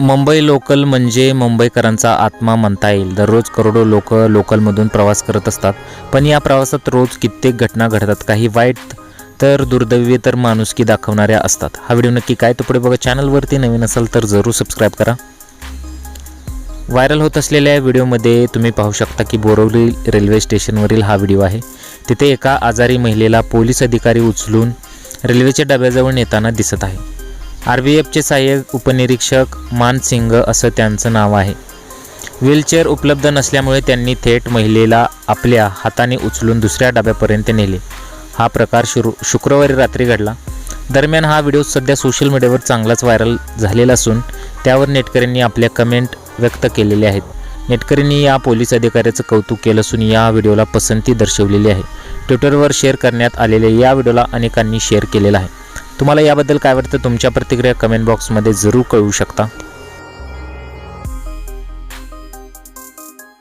Mumbai local म्हणजे मुंबईकरांचा आत्मा म्हणता येईल. दररोज करोडो लोक लोकलमधून प्रवास करत असतात. पण या प्रवासात रोज कित्येक घटना घडतात. काही वाईट तर दुर्दैवी तर माणुसकी दाखवणाऱ्या असतात. हा व्हिडिओ नक्की काय तो पुढे बघा. चॅनलवरती नवीन असाल तर जरूर सबस्क्राईब करा. व्हायरल होत असलेल्या व्हिडिओमध्ये तुम्ही पाहू शकता की बोरवली रेल्वे स्टेशनवरील हा व्हिडिओ आहे. तिथे एका आजारी महिलेला पोलीस अधिकारी उचलून रेल्वेच्या डब्याजवळ नेताना दिसत आहे. आर बी एफचे सहाय्यक उपनिरीक्षक मानसिंग असं त्यांचं नाव आहे. व्हीलचेअर उपलब्ध नसल्यामुळे त्यांनी थेट महिलेला आपल्या हाताने उचलून दुसऱ्या डब्यापर्यंत नेले. हा प्रकार शुरू शुक्रवारी रात्री घडला. दरम्यान हा व्हिडिओ सध्या सोशल मीडियावर चांगलाच व्हायरल झालेला असून त्यावर नेटकऱ्यांनी आपल्या कमेंट व्यक्त केलेले आहेत. नेटकऱ्यांनी या पोलीस अधिकाऱ्याचं कौतुक केलं असून या व्हिडिओला पसंती दर्शवलेली आहे. ट्विटरवर शेअर करण्यात आलेल्या या व्हिडिओला अनेकांनी शेअर केलेला आहे. तुम्हाला याबद्दल काय वाटतं? तुमच्या प्रतिक्रिया कमेंट बॉक्समध्ये जरूर कळवू शकता.